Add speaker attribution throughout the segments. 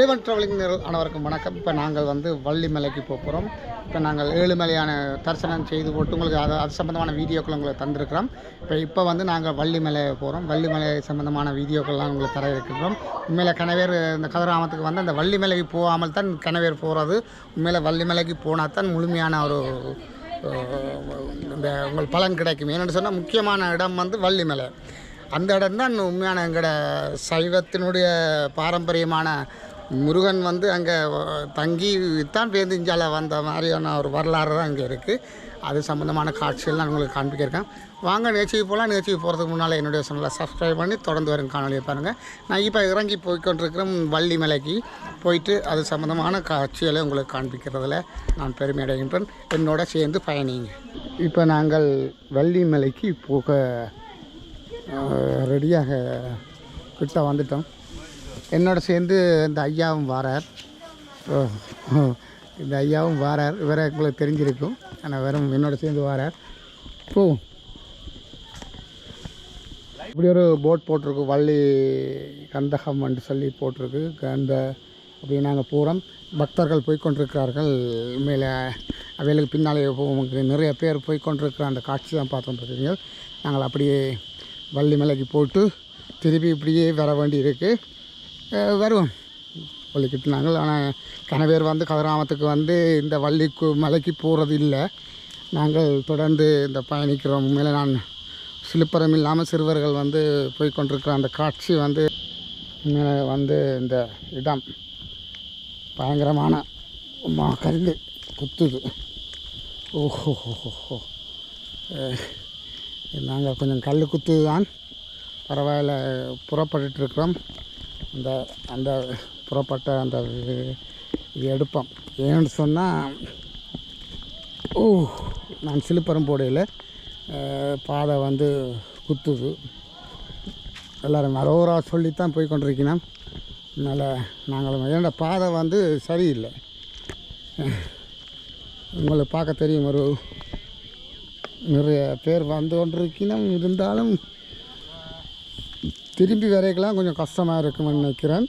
Speaker 1: A1 travelling அனைவருக்கும் வணக்கம். இப்போ நாங்கள் வந்து வள்ளிமலைக்கு மலைக்கு போகிறோம் இப்போ நாங்கள் ஏழுமலையான தரிசனம் செய்து போட்டு உங்களுக்கு அது அது சம்மந்தமான வீடியோக்கள் உங்களுக்கு தந்திருக்கிறோம். இப்போ இப்போ வந்து நாங்கள் வள்ளிமலை போகிறோம் வள்ளிமலை சம்மந்தமான வீடியோக்கள்லாம் உங்களுக்கு தர இருக்கிறோம் உண்மையில் கணவேர் இந்த கதிராமத்துக்கு வந்து அந்த வள்ளிமலைக்கு போகாமல் தான் கணவேர் போகிறது உண்மையில் வள்ளிமலைக்கு போனால் தான் முழுமையான ஒரு இந்த உங்கள் பலன் கிடைக்கும். ஏன்னு சொன்னால் முக்கியமான இடம் வந்து வள்ளிமலை அந்த இடம் தான் உண்மையான எங்களோட சைவத்தினுடைய பாரம்பரியமான முருகன் வந்து அங்கே தங்கி தான் பேருந்துஞ்சால வந்த மாதிரியான ஒரு வரலாறு தான் இங்கே இருக்குது அது சம்மந்தமான காட்சிகள்லாம் உங்களுக்கு காண்பிக்கிறேன். வாங்க நிகழ்ச்சிக்கு போகலாம். நிகழ்ச்சிக்கு போகிறதுக்கு முன்னால் என்னுடைய சேனலை சப்ஸ்கிரைப் பண்ணி தொடர்ந்து வரும் காணொலியை பாருங்கள் நான் இப்போ இறங்கி போய்கொண்டிருக்கிறேன் வள்ளி மலைக்கு போயிட்டு அது சம்மந்தமான காட்சிகளை உங்களுக்கு காண்பிக்கிறதுல நான் பெருமை அடைகின்றேன் என்னோட சேர்ந்து பயணிங்க. இப்போ நாங்கள் வள்ளி மலைக்கு போக ரெடியாக கிட்ட வந்துட்டோம். என்னோட சேர்ந்து இந்த ஐயாவும் வாரார். ஓ, இந்த ஐயாவும் வாரார். இவரை உங்களுக்கு தெரிஞ்சிருக்கும். ஆனால் வெறும் என்னோட சேர்ந்து வாரார். போ. இப்படி ஒரு போட் போட்டிருக்கு. வள்ளி கந்தகம் என்று சொல்லி போட்டிருக்கு. அந்த அப்படி நாங்கள் போகிறோம் பக்தர்கள் போய்கொண்டிருக்கிறார்கள் மேலே அவைகளுக்கு பின்னாலே நிறைய பேர் போய்கொண்டிருக்கிற அந்த காட்சி தான் பார்த்துட்டு நாங்கள் அப்படியே வள்ளி மலைக்கு போட்டு திருப்பி இப்படியே வர வேண்டி இருக்குது வருவோம். வள்ளிக்கிட்டு நாங்கள். ஆனால் கணவர் வந்து கதிராமத்துக்கு வந்து இந்த வள்ளிக்கு மலைக்கு போகிறது இல்லை. நாங்கள் தொடர்ந்து இந்த பயணிக்கிறோம். உண்மையில நான் சிலுப்பரம் இல்லாமல் சிறுவர்கள் வந்து போய் கொண்டிருக்கிற அந்த காட்சி வந்து வந்து இந்த இடம் பயங்கரமான கல் குத்துது. ஓஹோ ஹோ நாங்கள் கொஞ்சம் கல் குத்துது தான் பரவாயில்ல புறப்பட்டுருக்கிறோம் அந்த அந்த புறப்பட்ட அந்த இது- எடுப்போம். ஏன்னு சொன்னால் ஓ நான் சிலுப்பரம்போடையில் பாதை வந்து குத்துது. எல்லோரும் மரோரா சொல்லித்தான் போய் கொண்டிருக்கணும் அதனால் நாங்கள் ஏன்னா பாதை வந்து சரியில்லை? உங்களுக்கு பார்க்க தெரியும் ஒரு நிறைய பேர் வந்து கொண்டிருக்கணும் இருந்தாலும் திரும்பி வரைக்கெல்லாம் கொஞ்சம் கஷ்டமாக இருக்கும்னு நினைக்கிறேன்.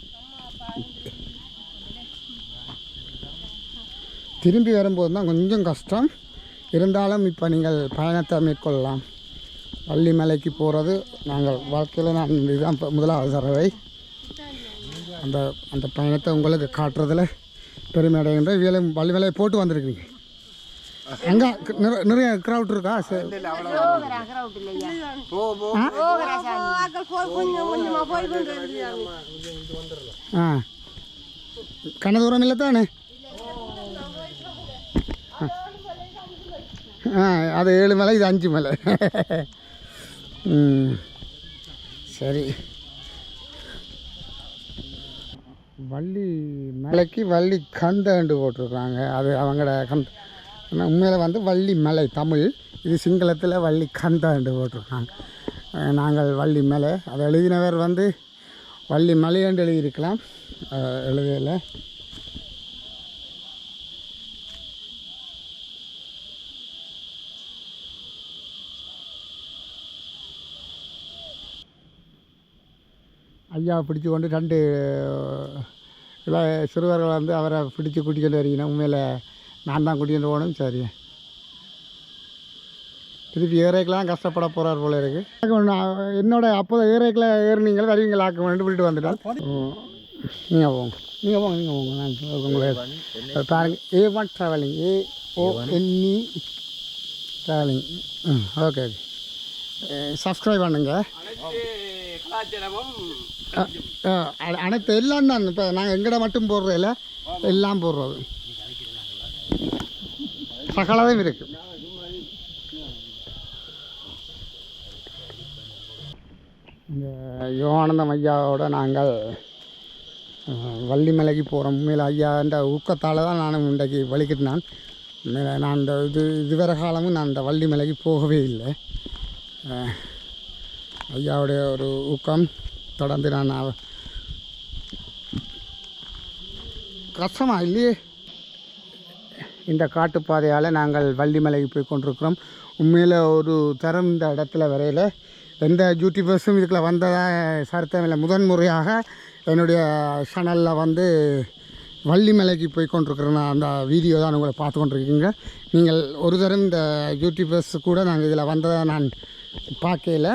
Speaker 1: திரும்பி வரும்போது தான் கொஞ்சம் கஷ்டம். இருந்தாலும் இப்போ நீங்கள் பயணத்தை மேற்கொள்ளலாம். வள்ளிமலைக்கு போகிறது நாங்கள் வாழ்க்கையில் நான் இதுதான் முதலாவது தடவை. அந்த அந்த பயணத்தை உங்களுக்கு காட்டுறதில் பெருமை அடைகின்ற வேலை வள்ளிமலையை போட்டு வந்திருக்கீங்க. அங்கே நிறைய க்ரௌட் இருக்கா? சரி ஆ கண்ண தூரம் இல்லை தானே? ஆ அது ஏழு மலை இது அஞ்சு மலை. ம். சரி. வள்ளி மலைக்கு வள்ளி கந்தண்டு போட்டிருக்காங்க. அது அவங்களோட கந்த ஆனால் உண்மையில் வந்து வள்ளி மலை தமிழ். இது சிங்களத்தில் வள்ளி கந்தாண்டு போட்டிருக்காங்க. நாங்கள் வள்ளி மலை. அதை எழுதினவர் வந்து வள்ளி மலை என்று எழுதியிருக்கலாம். எழுதலை. ஐயா பிடிச்சு கொண்டு ரெண்டு சிறுவர்கள் வந்து அவரை பிடிச்சு கூட்டிகிட்டு வருகிறேன் உண்மையில் நான் தான் கூட்டிகிட்டு போகணும் சரி. திருப்பி ஏறைக்கெலாம் கஷ்டப்பட போகிறார் போல இருக்குது நான் என்னோட அப்போ ஏறைக்கெலாம் ஏறினீங்களா வருவீங்களா ஆக்க வேண்டும் விட்டு வந்துட்டால் நீங்கள் போங்க. நீங்கள் போங்க நீங்கள் போங்க. நான் உங்களை அது பாருங்க A one travelling A O N E travelling hmm okay okay subscribe பண்ணுங்கள் அனைத்து எல்லாம் தான் இப்போ நாங்கள் எங்கட மட்டும் போடுறதில்ல எல்லாம் போடுறது. சகலதும் இருக்கு. இந்த யோகானந்தம் ஐயாவோட நாங்கள் வள்ளிமலைக்கு போகிறோம் உண்மையில் ஐயான்ற ஊக்கத்தால் தான் நான் இன்றைக்கு வலிக்கிட்டான் நான் இந்த இது இதுவரை காலமும் நான் இந்த வள்ளிமலைக்கு போகவே இல்லை. ஐயாவுடைய ஒரு ஊக்கம் தொடர்ந்து நான் கஷ்டமா இல்லையே? இந்த காட்டுப்பாதையால் நாங்கள் வள்ளிமலைக்கு போய் கொண்டிருக்கிறோம். உண்மையில் ஒரு தரம் இந்த இடத்துல வரையில். எந்த யூடியூபர்ஸும் இதுக்குள்ள வந்ததாக சரித்தமில்லை இல்லை. முதன் முறையாக என்னுடைய சேனலில் வந்து வள்ளிமலைக்கு போய் கொண்டிருக்கிறேன். அந்த வீடியோ தான் உங்களை பார்த்து கொண்டிருக்கீங்க. நீங்கள் ஒரு தரம் இந்த யூடியூபர்ஸ் கூட நாங்கள் இதில் வந்ததை நான் பார்க்கல.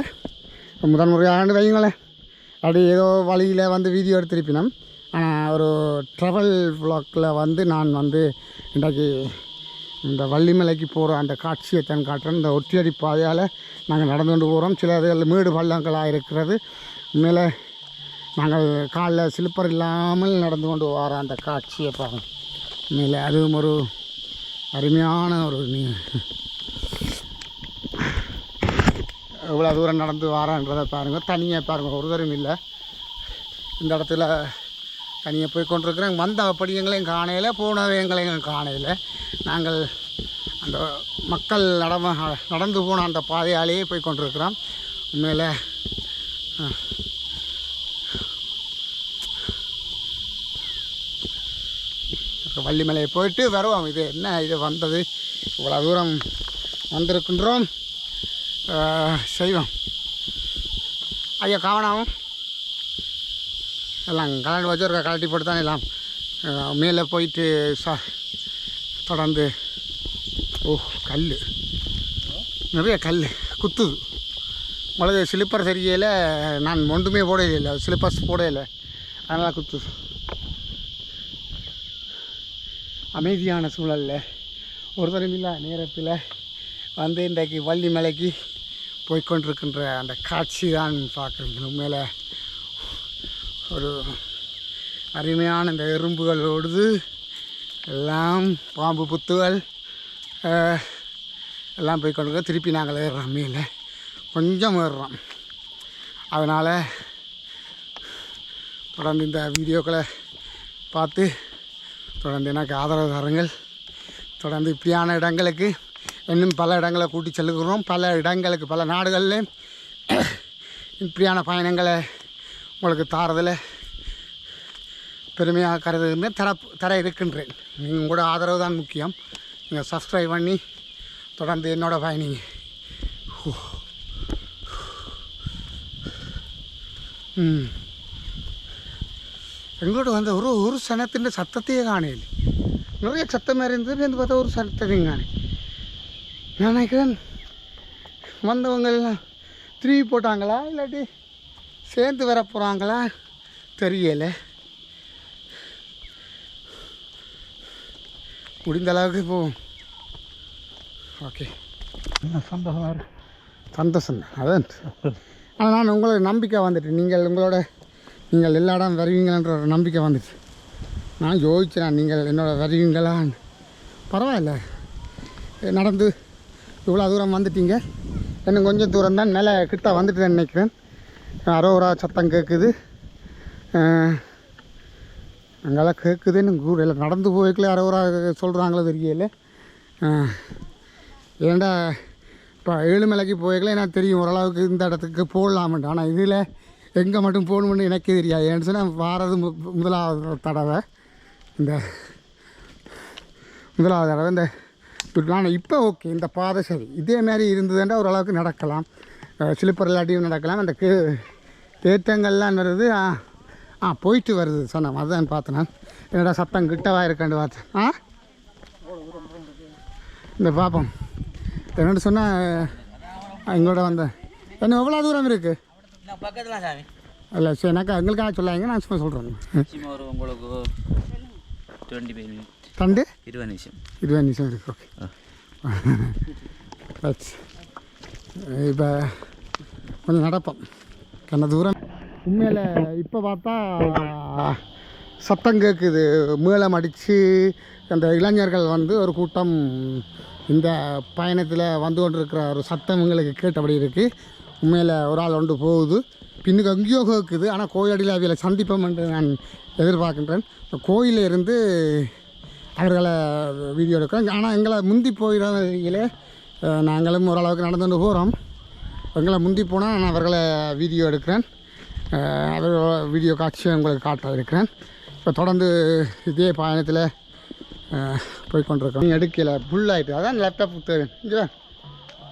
Speaker 1: முதன் முறையான வைங்களேன் அப்படி ஏதோ வழியில் வந்து வீடியோ எடுத்திருப்பினோம். ஒரு ட்ராவல் vlogல வந்து நான் வந்து இன்றைக்கு இந்த வள்ளிமலைக்கு போகிற அந்த காட்சியை தான் காட்டுறேன். இந்த ஒற்றியடி பாதையால் நாங்கள் நடந்து கொண்டு போகிறோம் சில இதில் மேடு பள்ளங்களாக இருக்கிறது. மேலே நாங்கள் காலில் ஸ்லிப்பர் இல்லாமல் நடந்து கொண்டு வர அந்த காட்சியை பாருங்க. மேலே அதுவும் ஒரு அருமையான ஒரு நீ எவ்வளோ தூரம் நடந்து வாரான்றதை பாருங்கள் தனியாக பாருங்கள் ஒரு இல்லை. இந்த இடத்துல தனியாக போய் கொண்டிருக்கிறேன். வந்த அப்படி எங்களையும் காணையில் போனவை எங்களையும் காணையில். நாங்கள் அந்த மக்கள் நடம நடந்து போன அந்த பாதையாலேயே போய் கொண்டிருக்கிறோம். உண்மையில் வள்ளிமலையை போயிட்டு வருவோம். இது என்ன இது வந்தது? இவ்வளோ தூரம் வந்திருக்கின்றோம். செய்வோம். ஐயா கவனம் எல்லாம் கலண்டு வச்சுருக்க கலட்டி போட்டு தான் எல்லாம். மேலே போயிட்டு சா தொடர்ந்து ஓ கல் நிறைய கல் குத்துது. உங்களுக்கு ஸ்லிப்பர் சரியில்லை நான் ஒன்றுமே போடையில்லை ஸ்லிப்பர்ஸ் இல்லை. அதனால் குத்துது. அமைதியான சூழலில் ஒரு தரமில்லா நேரத்தில் வந்து இன்றைக்கு வள்ளி மலைக்கு போய்கொண்டிருக்கின்ற அந்த காட்சி தான் பார்க்குறீங்க. உண்மையில் ஒரு அருமையான இந்த எறும்புகளோடு எல்லாம் பாம்பு புத்துகள் எல்லாம் போய் கொண்டு திருப்பி நாங்கள் ஏறுறோம் மேலே கொஞ்சம் ஏறுறோம். அதனால் தொடர்ந்து இந்த வீடியோக்களை பார்த்து தொடர்ந்து எனக்கு ஆதரவு தாருங்கள். தொடர்ந்து இப்படியான இடங்களுக்கு இன்னும் பல இடங்களை கூட்டி செல்கிறோம். பல இடங்களுக்கு பல நாடுகளில் இப்படியான பயணங்களை உங்களுக்கு தாரதில் பெருமையாக கருதுகின்றேன் தர தர இருக்கின்றேன். நீங்கள் உங்களோட ஆதரவு தான் முக்கியம். நீங்கள் சப்ஸ்கிரைப் பண்ணி தொடர்ந்து என்னோடய பயணிங்க. எங்களோட வந்த ஒரு ஒரு சனத்தின் சத்தத்தையே காணையில் நிறைய சத்தம் இருந்தது வந்து பார்த்தா ஒரு சனத்தையும் காணே நான் நினைக்கிறேன் வந்தவங்க எல்லாம் திரும்பி போட்டாங்களா இல்லாட்டி சேர்ந்து வர போகிறாங்களா தெரியலை. முடிந்த அளவுக்கு போவோம் ஓகே
Speaker 2: சந்தோஷமாக இருக்கு?
Speaker 1: சந்தோஷம் தான். அதான். ஆனால் நான் உங்களை நம்பிக்கை வந்துட்டு நீங்கள் உங்களோட நீங்கள் எல்லா இடம் வருவீங்களன்ற ஒரு நம்பிக்கை வந்துச்சு நான் யோசிச்சேன் நீங்கள் என்னோட வருவீங்களான்னு. பரவாயில்ல. நடந்து இவ்வளோ தூரம் வந்துட்டீங்க. இன்னும் கொஞ்சம் தூரம் தான் மேலே கிட்ட வந்துட்டு நினைக்கிறேன். அரோரா சத்தம் கேட்குது அங்கெல்லாம் கேட்குதுன்னு கூட இல்லை நடந்து போய்க்கல அரோரா சொல்கிறாங்களோ தெரியல. ஏண்டா இப்போ ஏழுமலைக்கு போய்க்கல எனக்கு தெரியும் ஓரளவுக்கு இந்த இடத்துக்கு போடலாமன்ட்டு ஆனால் இதில் எங்கே மட்டும் போகணும்னு எனக்கே தெரியாது. ஏன்னு சொன்னால் வாரது மு முதலாவது தடவை. இந்த முதலாவது தடவை இந்த ஆனால் இப்போ ஓகே இந்த பாதை சரி. இதே மாதிரி இருந்ததுன்னா ஓரளவுக்கு நடக்கலாம். சிலிப்பர் இல்லாட்டியும் நடக்கலாம். அந்த கே தேட்டங்கள்லாம் வருது ஆ ஆ போயிட்டு வருது சொன்னேன். அதுதான் பார்த்தேன். நான் என்னடா சத்தம் கிட்டவா இருக்கான்னு பார்த்தேன். ஆ? இந்த பார்ப்போம் என்னோட சொன்னால் எங்களோட வந்தேன் என்ன எவ்வளோ தூரம் இருக்குது
Speaker 2: பக்கத்தில் சாமி.
Speaker 1: இல்லை சரி எனக்கு எங்களுக்காக சொல்லாங்க நான் சும்மா சொல்கிறேன்
Speaker 2: ஒரு உங்களுக்கு டுவெண்ட்டி ஃபைவ் மினிட்
Speaker 1: தண்டு?
Speaker 2: இருபது நிமிஷம்.
Speaker 1: இருபது நிமிஷம் இருக்கு ஓகே. இப்போ கொஞ்சம் நடப்போம். கண்ண தூரம். உண்மையில் இப்போ பார்த்தா சத்தம் கேட்குது மேளம் அடித்து அந்த இளைஞர்கள் வந்து ஒரு கூட்டம் இந்த பயணத்தில் வந்து கொண்டிருக்கிற ஒரு சத்தம் எங்களுக்கு கேட்டபடி இருக்குது உண்மையில் ஒரு ஆள் ஒன்று போகுது. பின்னுக்கு எங்கேயோ கேட்குது ஆனால் கோயிலடியில் அவையில் சந்திப்போம் என்று நான் எதிர்பார்க்கின்றேன். கோயிலில் இருந்து அவர்களை வீடியோ எடுக்கிறோம். ஆனால் எங்களை முந்தி போயிடல நாங்களும் ஓரளவுக்கு நடந்து கொண்டு போகிறோம் எங்களை முந்தி போனால் நான் அவர்களை வீடியோ எடுக்கிறேன். அஹ், வீடியோ காட்சியை உங்களுக்கு காட்ட இருக்கிறேன். இப்போ தொடர்ந்து இதே பயணத்தில் அஹ், போய் கொண்டிருக்கோம் நீ எடுக்கல ஃபுல்லாகிட்டு அதான் லேப்டாப் தேவை இங்கே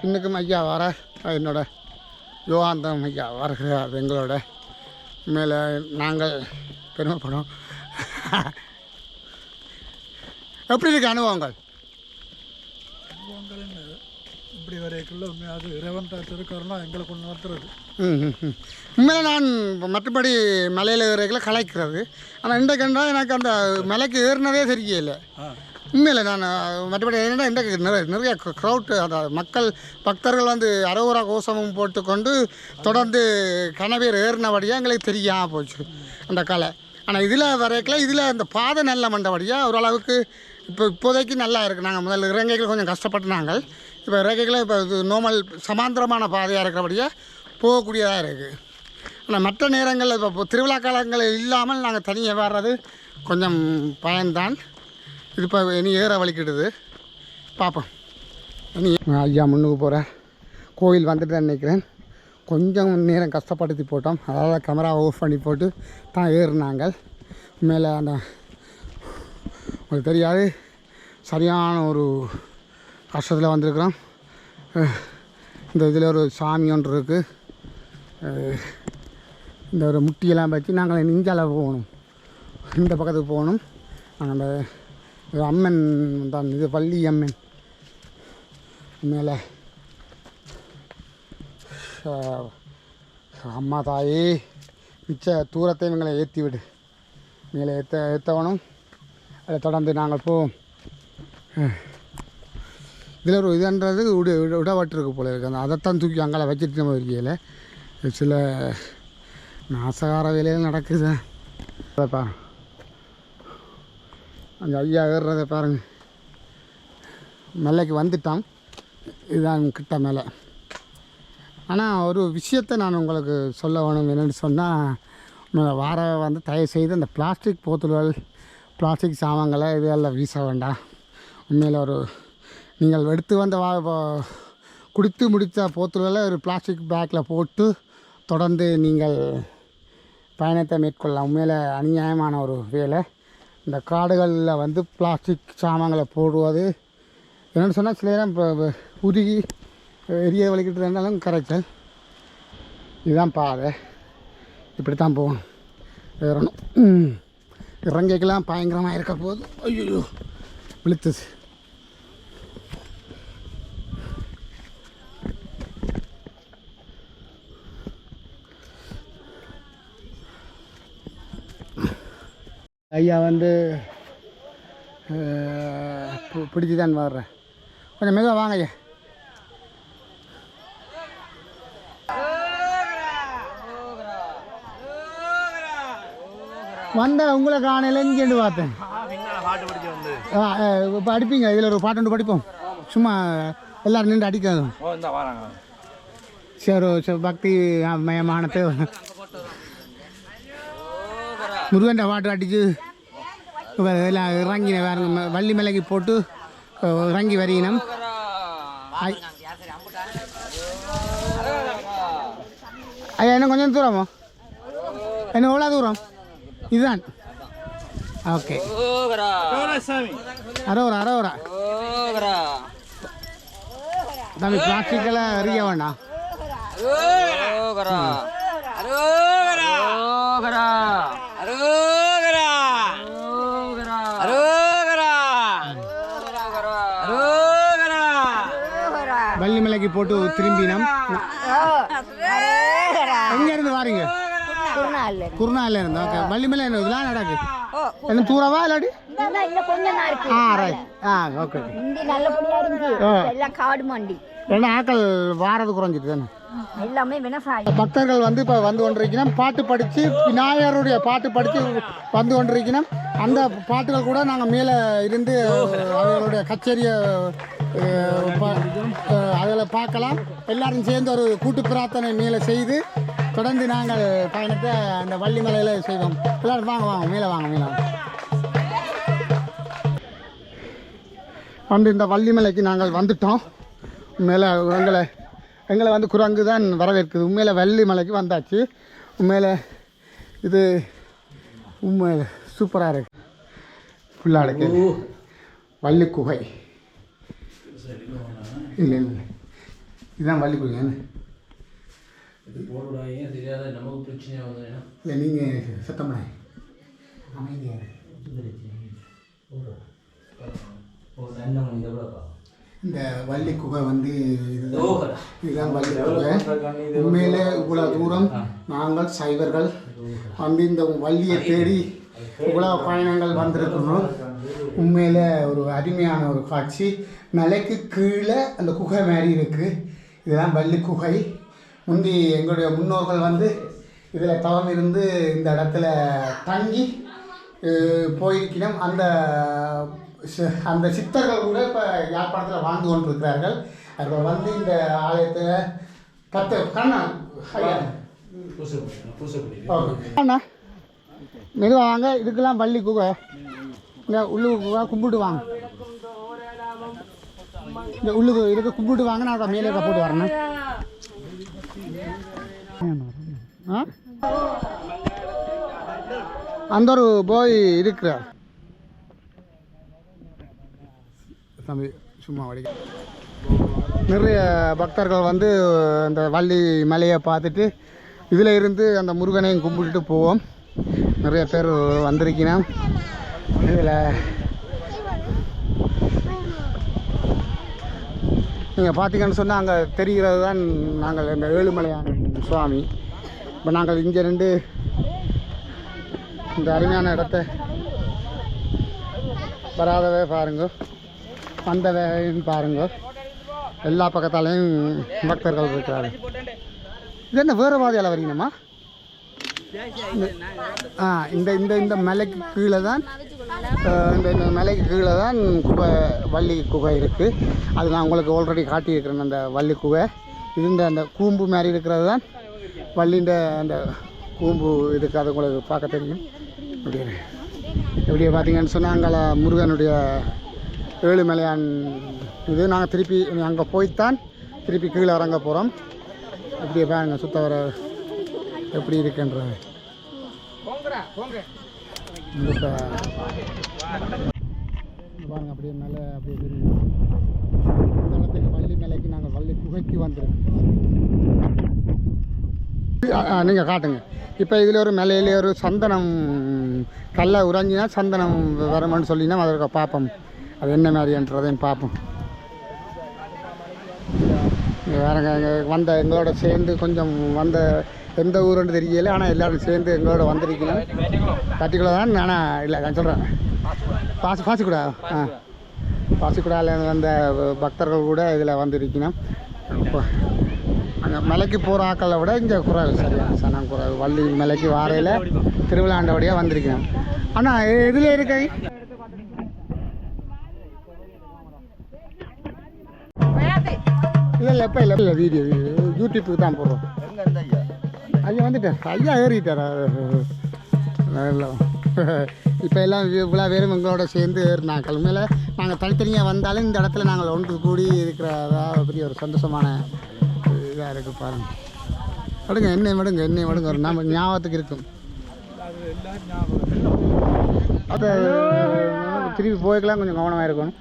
Speaker 1: பின்னுக்கும் ஐயா வர என்னோட யோகாந்தம் ஐயா வருகிறார் எங்களோட. மேலே நாங்கள் பெருமைப்படும் எப்படி இருக்கு அனுபவங்கள்?
Speaker 3: இப்படி வரைக்குள்ள அது இறைவன் திருக்கருணா எங்களை கொண்டு நடத்துறது.
Speaker 1: உண்மையில நான் மற்றபடி மலையில் ஏறல கலைக்கிறது ஆனால் இன்றைக்கு என்றால் எனக்கு அந்த மலைக்கு ஏறினதே தெரியல. உண்மையில் நான் மற்றபடி என்னடா இன்றைக்கு நிறைய நிறைய க்ரௌட் அந்த மக்கள் பக்தர்கள் வந்து அரோரா கோஷமும் போட்டுக்கொண்டு தொடர்ந்து கனவேர் ஏறினபடியாக எங்களுக்கு தெரியாமல் போச்சு அந்த கலை. ஆனால் இதில் வரைக்கல இதில் இந்த பாதை நல்ல மண்டபடியாக ஓரளவுக்கு இப்போ இப்போதைக்கு நல்லா இருக்குது நாங்கள் முதல்ல இறங்கைகள் கொஞ்சம் கஷ்டப்பட்டு நாங்கள். இப்போ இறங்கைகளை இப்போ இது நோமல் சமாந்தரமான பாதையாக இருக்கிறபடியே போகக்கூடியதாக இருக்குது ஆனால் மற்ற நேரங்களில் இப்போ திருவிழா காலங்களில் இல்லாமல் நாங்கள் தனியாக வர்றது கொஞ்சம் பயன்தான். இது இப்போ இனி ஏற வலிக்கிடுது பார்ப்போம். இனி ஐயா முன்னுக்கு போகிறேன் கோயில் வந்துட்டு நினைக்கிறேன். கொஞ்சம் நேரம் கஷ்டப்படுத்தி போட்டோம். அதாவது கேமரா ஆஃப் பண்ணி போட்டு தான் ஏறினாங்க. மேலே அந்த உங்களுக்கு தெரியாது. சரியான ஒரு கஷ்டத்தில் வந்திருக்கிறோம் இந்த இதில் ஒரு சாமி ஒன்று இருக்குது இந்த ஒரு முட்டியெல்லாம் வச்சு நாங்கள் நெஞ்சால போகணும். இந்த பக்கத்துக்கு போகணும். நாங்கள் அந்த அம்மன் தான் இது பள்ளி அம்மன். மேலே. அம்மா தாயே மிச்ச தூரத்தை எங்களை ஏற்றி விடு. மேலே ஏற்ற ஏற்றவனும் அதை தொடர்ந்து நாங்கள் போவோம். இதில் ஒரு இதுன்றது விட விட விடப்பட்டிருக்கு போல இருக்குது அதைத்தான் தூக்கி அங்கே வச்சுட்டு நம்ம இருக்கையில் சில நாசகார வேலையில் நடக்குது. அதை பாரு. அந்த ஐயா ஏறுறதை பாருங்க. மேலைக்கு வந்துட்டான். இதுதான் கிட்ட மேலே. ஆனால் ஒரு விஷயத்தை நான் உங்களுக்கு சொல்ல வேணும். என்னென்னு சொன்னால் வார வந்து தயவு செய்து அந்த பிளாஸ்டிக் போத்தல்கள் பிளாஸ்டிக் சாமான்களை இதெல்லாம் வீச வேண்டாம். உண்மையில் ஒரு நீங்கள் எடுத்து வந்த வா குடித்து முடித்த போத்தல்களை ஒரு பிளாஸ்டிக் பேக்கில் போட்டு தொடர்ந்து நீங்கள் பயணத்தை மேற்கொள்ளலாம். உண்மையில் அநியாயமான ஒரு வேலை. இந்த காடுகளில் வந்து பிளாஸ்டிக் சாமான்களை போடுவது. என்னென்னு சொன்னால் சில நேரம் இப்போ உருகி எரிய வலிக்கிட்டு இருந்தாலும் கரைச்சல் இதுதான் பாதை. இப்படி தான் போகணும். ஏறணும். இறங்கைக்கெல்லாம் பயங்கரமாக இருக்க போகுது ஐயோ விழுத்துது ஐயா வந்து பிடிச்சி தான் வர்றேன். கொஞ்சம் மெதுவாக வாங்க ஐயா. வந்த உங்களை காணையில் இங்கேண்டு பார்த்தேன். இப்போ அடிப்பீங்க. இதில் ஒரு பாட்டு படிப்போம். சும்மா எல்லாரும் நின்று
Speaker 2: வராங்க.
Speaker 1: சரி சரி பக்தி மயமானத்தை முருகன் பாட்டு அடிச்சு எல்லாம் இறங்கி வேறு வள்ளி மலைக்கு போட்டு இறங்கி வரையினம். ஐயா என்ன கொஞ்சம் தூரமா? என்ன எவ்வளோ தூரம்? இதுதான். ஓகே. அரோரா அரோரா தம்பி பிளாஸ்டிக்கெல்லாம் எறிய வேண்டாம். போட்டு திரும்பினோம். எங்க இருந்து வாரீங்க. குருநாளில் இருந்து ஓகே என்ன இதெல்லாம் நடக்கு என்ன தூரவா இல்லாடி ஆ ரைட் ஆ ஓகே
Speaker 4: எல்லாம் காடு மண்டி
Speaker 1: ரெண்டு ஆக்கள் வாரது குறைஞ்சிட்டு தானே?
Speaker 4: எல்லாமே விவசாயம்
Speaker 1: பக்தர்கள் வந்து இப்போ வந்து கொண்டிருக்கணும் பாட்டு படித்து விநாயகருடைய பாட்டு படித்து வந்து கொண்டிருக்கணும் அந்த பாட்டுகள் கூட நாங்கள் மேலே இருந்து அவர்களுடைய கச்சேரியை அதில் பார்க்கலாம். எல்லாரும் சேர்ந்து ஒரு கூட்டு பிரார்த்தனை மேலே செய்து தொடர்ந்து நாங்கள் பயணத்தை அந்த வள்ளிமலையில் செய்வோம். எல்லாரும் வாங்க வாங்க மேலே வாங்க மேலே வாங்க. வந்து இந்த வள்ளிமலைக்கு நாங்கள் வந்துட்டோம். உண்மையில் எங்களை எங்களை வந்து குரங்கு தான் வரவேற்குது. உண்மையில் வள்ளி மலைக்கு வந்தாச்சு. உண்மையில் இது உண்மை சூப்பராக இருக்கு. ஃபுல்லாக இருக்கு வள்ளி குகை. இல்லை இல்லை இதுதான் வள்ளி என்ன?
Speaker 5: இது போடுவாங்க தெரியாத நமக்கு பிரச்சனை வந்ததுன்னா
Speaker 1: இல்லை நீங்கள் சுத்தம் பண்ண அமைதியாக
Speaker 5: ஒரு நல்ல மனித எவ்வளோப்பா
Speaker 1: இந்த வள்ளி குகை வந்து இதுதான் வள்ளி குகை. உண்மையிலே இவ்வளோ தூரம் நாங்கள் சைவர்கள் வந்து இந்த வள்ளியை தேடி இவ்வளோ பயணங்கள் வந்திருக்கிறோம். உண்மையில் ஒரு அருமையான ஒரு காட்சி. மலைக்கு கீழே அந்த குகை மாதிரி இருக்குது இதுதான் வள்ளி குகை. முந்தி எங்களுடைய முன்னோர்கள் வந்து இதில் தவம் இருந்து இந்த இடத்துல தங்கி போயிருக்கணும் அந்த சி- அந்த சித்தர்கள் கூட இப்போ யாழ்ப்பாணத்தில் வாழ்ந்து கொண்டிருக்கிறார்கள். அவர்கள் வந்து இந்த ஆலயத்தை கத்த கண்ணா அண்ணா மெதுவாக வாங்க. இதுக்கெல்லாம் வள்ளி குகை. இந்த உள்ளுக்கு குகை கும்பிட்டு வாங்க. இந்த உள்ளுக்கு இதுக்கு கும்பிட்டு வாங்க நான் மேலே போட்டு வரேன். அந்த ஒரு போய் இருக்கிறார். தம்பி சும்மா வடிக்க. நிறைய பக்தர்கள் வந்து அந்த வள்ளி மலையை பார்த்துட்டு இதில் இருந்து அந்த முருகனையும் கும்பிட்டுட்டு போவோம். நிறைய பேர் வந்திருக்கிறோம். இதில் நீங்கள் பார்த்தீங்கன்னு சொன்னால் அங்கே தெரிகிறது தான் நாங்கள் இந்த ஏழுமலையான சுவாமி. இப்போ நாங்கள் இங்கே ரெண்டு இந்த அருமையான இடத்த வராதவே பாருங்க. வந்தவைன்னு பாருங்க. எல்லா பக்கத்தாலையும் பக்தர்கள் இருக்கிறாரு இது என்ன வேறு பாதையால் வரீங்கம்மா? ஆ இந்த இந்த இந்த மலைக்கு கீழே தான் இந்த இந்த மலைக்கு கீழே தான் குகை வள்ளி குகை இருக்குது அது நான் உங்களுக்கு ஆல்ரெடி காட்டியிருக்கிறேன் அந்த வள்ளி குகை. இது இந்த அந்த கூம்பு மாதிரி இருக்கிறது தான். வள்ளின்ற அந்த கூம்பு இருக்குது அது உங்களுக்கு பார்க்க தெரியும். இப்படி இருக்கு. இப்படியே பார்த்தீங்கன்னு சொன்னால் அங்கே முருகனுடைய ஏழுமலையான் இது. நாங்கள் திருப்பி அங்கே போய்த்தான் திருப்பி கீழே இறங்க போகிறோம் இப்படியே பாருங்க சுத்த வர எப்படி இருக்குன்றது. இந்த பாருங்க அப்படியே மேலே அப்படியே தளத்துக்கு வள்ளி மலைக்கு நாங்கள் வள்ளி குகைக்கு வந்துடுவோம் நீங்கள் காட்டுங்க. இப்போ இதில் ஒரு மேலையிலே ஒரு சந்தனம் கல்லை உறைஞ்சினா சந்தனம் வரமான்னு சொல்லினா அதற்கு பார்ப்போம் அது என்ன மாதிரின்றதையும் பார்ப்போம் வேறங்க இங்க வந்த எங்களோட சேர்ந்து கொஞ்சம் வந்த எந்த ஊருன்னு தெரியல ஆனால் எல்லோரும் சேர்ந்து எங்களோட வந்திருக்கணும். கட்டிக்குள்ள தான் ஆனால் இல்லை நான் சொல்கிறேன் பாசு பாசிக்குடா ஆ. பாசிக்குடாவில் வந்த பக்தர்கள் கூட இதில் வந்திருக்கணும். அங்கே மலைக்கு போகிற ஆக்களை விட இங்கே குறைவு சரியான சனம் குறை வள்ளி மலைக்கு வாரையில் திருவிழாண்டபடியாக வந்திருக்கணும். ஆனால் இதில் இருக்கை? இல்லை இல்லை எப்போ இல்லை இல்லை வீடியோ யூடியூப்புக்கு தான் போடுறோம் ஐயா வந்துட்டார். ஐயா ஏறிட்டார்? இப்போ எல்லாம் இவ்வளோ பேரும் எங்களோட சேர்ந்து ஏறினாங்க உண்மையில் நாங்கள் தனித்தனியாக வந்தாலும் இந்த இடத்துல நாங்கள் ஒன்று கூடி இருக்கிறதா பெரிய ஒரு சந்தோஷமான இதாக இருக்குது பாருங்கள் விடுங்க எண்ணெய் விடுங்க எண்ணெய் விடுங்க. ஒரு நம்ம ஞாபகத்துக்கு இருக்கும். அது திருப்பி போய்க்கலாம் கொஞ்சம் கவனமாக இருக்கணும்.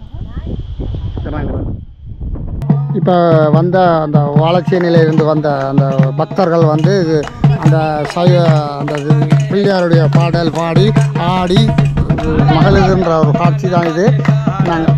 Speaker 1: இப்போ வந்த அந்த வாழச்சேனியிலிருந்து வந்த அந்த பக்தர்கள் வந்து இது அந்த சைவ அந்த இது பிள்ளையாருடைய பாடல் பாடி ஆடி மகளிர்ன்ற ஒரு காட்சி தான் இது. நாங்கள்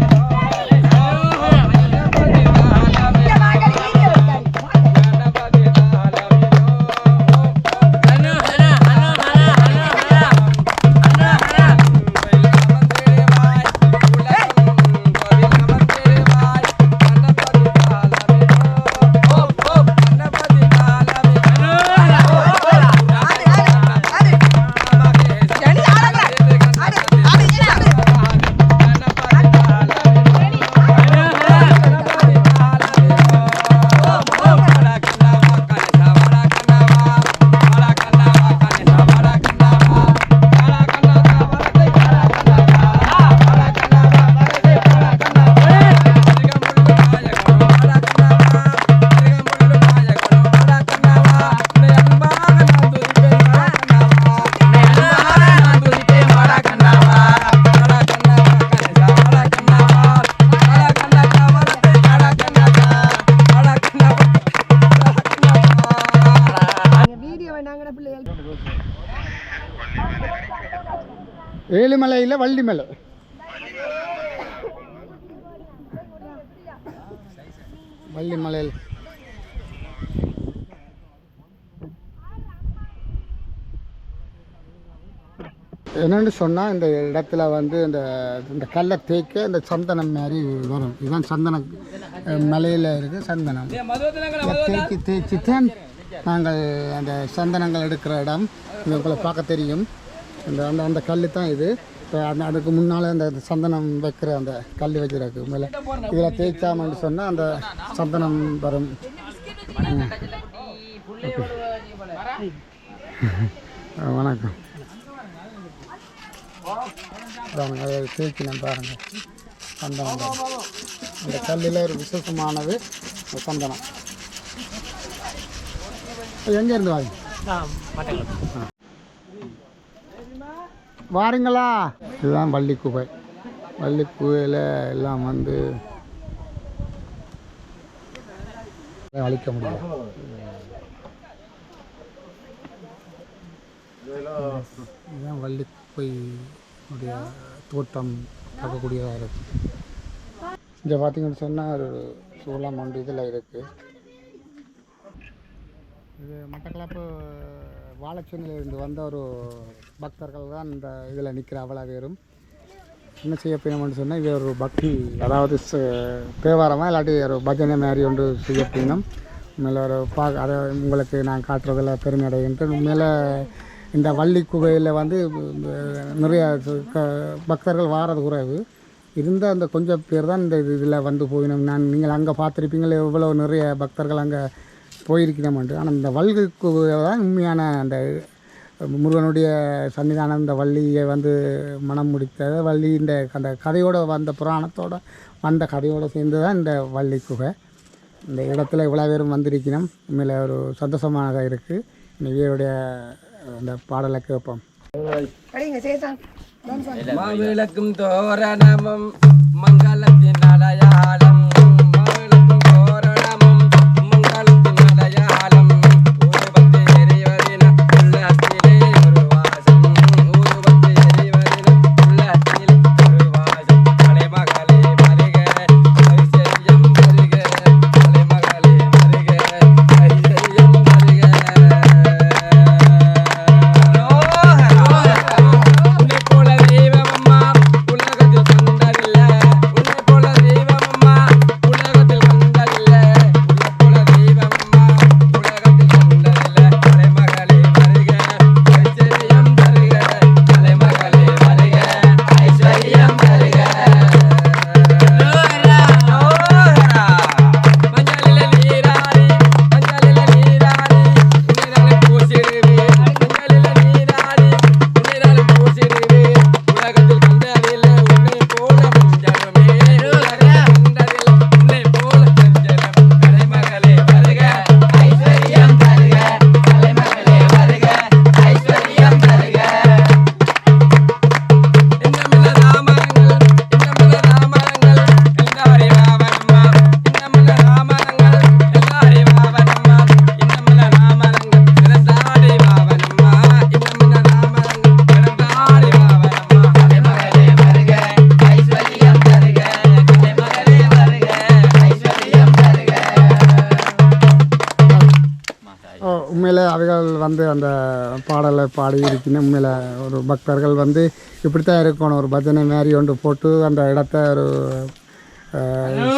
Speaker 1: ஏழுமலையில் வள்ளிமலை. வள்ளிமலையில். என்னென்னு சொன்னால் இந்த இடத்துல வந்து இந்த இந்த கல்லை தேய்க்க இந்த சந்தனம் மாதிரி வரும். இதுதான் சந்தன மலையில் இருக்குது சந்தனம். இதை தேய்ச்சி தேய்ச்சி தான் நாங்கள் அந்த சந்தனங்கள் எடுக்கிற இடம். உங்களை பார்க்க தெரியும். இந்த அந்த அந்த கல் தான் இது. இப்போ அந்த அதுக்கு முன்னால் அந்த சந்தனம் வைக்கிற அந்த கல் வைக்கிறதுக்கு மேலே இதில் தேய்ச்சாமன்னு சொன்னால் அந்த சந்தனம் வரும். வணக்கம். பாருங்க அதை தேய்ச்சினேன் பாருங்க. சந்தனம் அந்த கல்லில் ஒரு விசேஷமானது சந்தனம். எங்கேருந்து வாங்க? வாருங்களா? இதுதான் வள்ளி குப்பை வள்ளிக்குகையில் எல்லாம் வந்து அழிக்க முடியும். இதுதான் வள்ளி உடைய தோட்டம் பார்க்கக்கூடியதாக இருக்கு. இங்கே பார்த்தீங்கன்னு சொன்னால் ஒரு சூளம் ஒன்று இதில் இருக்குது இது மட்டக்களப்பு வாழைச்சேனியிலிருந்து வந்த ஒரு பக்தர்கள் தான் இந்த இதில் நிற்கிற அவ்வளோ பேரும். என்ன செய்ய போயினோம்னு சொன்னால் இது ஒரு பக்தி அதாவது தேவாரமாக இல்லாட்டி ஒரு பஜனை மாதிரி ஒன்று செய்ய போயினோம். உண்மையில் ஒரு பா அதை உங்களுக்கு நான் காட்டுறதில் பெருமை அடைகின்றேன். மேலே இந்த வள்ளி குகையில் வந்து நிறைய க- பக்தர்கள் வாரது குறைவு. இருந்த அந்த கொஞ்சம் பேர் தான் இந்த இதில் வந்து போயினோம். நான் நீங்கள் அங்கே பார்த்துருப்பீங்களே எவ்வளோ நிறைய பக்தர்கள் அங்கே போயிருக்கிறோம்ட்டு ஆனால் இந்த வல்கு குகை தான் உண்மையான அந்த முருகனுடைய சன்னிதானம். இந்த வள்ளியை வந்து மனம் முடித்தது. வள்ளி இந்த அந்த கதையோட வந்த புராணத்தோட வந்த கதையோடு சேர்ந்து தான் இந்த வள்ளி குகை. இந்த இடத்துல இவ்வளோ பேரும் வந்திருக்கணும். உண்மையில் ஒரு சந்தோஷமாக இருக்குது இவருடைய அந்த பாடலை கேட்போம்.
Speaker 2: மாவிளக்கும் தோரணமும் மங்களத்தின்
Speaker 1: வந்து அந்த பாடலை பாடி இருக்கணும் உண்மையில் ஒரு பக்தர்கள் வந்து இப்படித்தான் இருக்கணும். ஒரு பஜனை மாதிரி ஒன்று போட்டு அந்த இடத்த ஒரு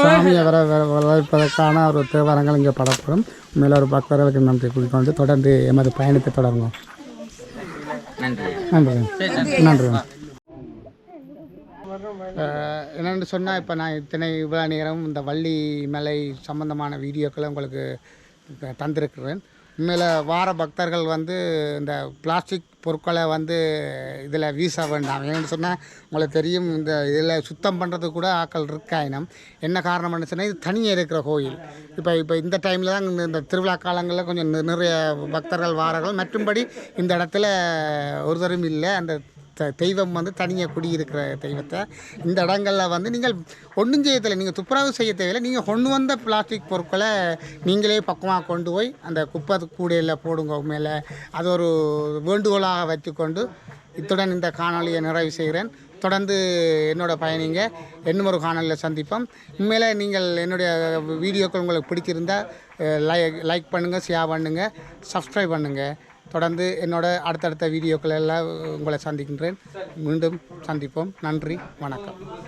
Speaker 1: சாமியை வர வரவேற்பதற்கான ஒரு தேவாரங்கள் இங்கே படப்படும். உண்மையில் ஒரு பக்தர்களுக்கு நன்றி கூறிக்கொண்டு தொடர்ந்து எமது பயணத்தை தொடருவோம்.
Speaker 2: நன்றி.
Speaker 1: நன்றி. நன்றி. என்னென்னு சொன்னால் இப்போ நான் இத்தனை இவ்வளோ நேரம் இந்த வள்ளி மலை சம்பந்தமான வீடியோக்களை உங்களுக்கு தந்திருக்கிறேன். உண்மையில் வார பக்தர்கள் வந்து இந்த பிளாஸ்டிக் பொருட்களை வந்து இதில் வீச வேண்டாம். ஏன்னு சொன்னால் உங்களுக்கு தெரியும் இந்த இதில் சுத்தம் பண்ணுறதுக்கு கூட ஆக்கள் இருக்காயினம். என்ன காரணம்னு சொன்னால் இது தனியாக இருக்கிற கோயில். இப்போ இப்போ இந்த டைமில் தான் இந்த- இந்த திருவிழா காலங்களில் கொஞ்சம் நிறைய பக்தர்கள் வாரர்கள். மற்றும்படி இந்த இடத்துல ஒருத்தரும் இல்லை. அந்த த- தெய்வம் வந்து தனியாக குடியிருக்கிற தெய்வத்தை. இந்த இடங்களில் வந்து நீங்கள் ஒன்றும் செய்ய தேவையில்லை நீங்கள் துப்புரவு செய்ய தேவையில்லை. நீங்கள் கொண்டு வந்த பிளாஸ்டிக் பொருட்களை நீங்களே பக்கமாக கொண்டு போய் அந்த குப்பை கூடையில் போடுங்க மேலே. அது ஒரு வேண்டுகோளாக வைத்துக்கொண்டு இத்துடன் இந்த காணொளியை நிறைவு செய்கிறேன். தொடர்ந்து என்னோட பயணிங்க இன்னும் ஒரு காணொலியில் சந்திப்போம். உண்மையில் நீங்கள் என்னுடைய வீடியோக்கள் உங்களுக்கு பிடிச்சிருந்தால் லைக் லைக் பண்ணுங்கள் ஷேர் பண்ணுங்கள் சப்ஸ்கிரைப் பண்ணுங்கள் தொடர்ந்து என்னோட அடுத்தடுத்த வீடியோக்கள் எல்லாம் உங்களை சந்திக்கின்றேன். மீண்டும் சந்திப்போம். நன்றி. வணக்கம்.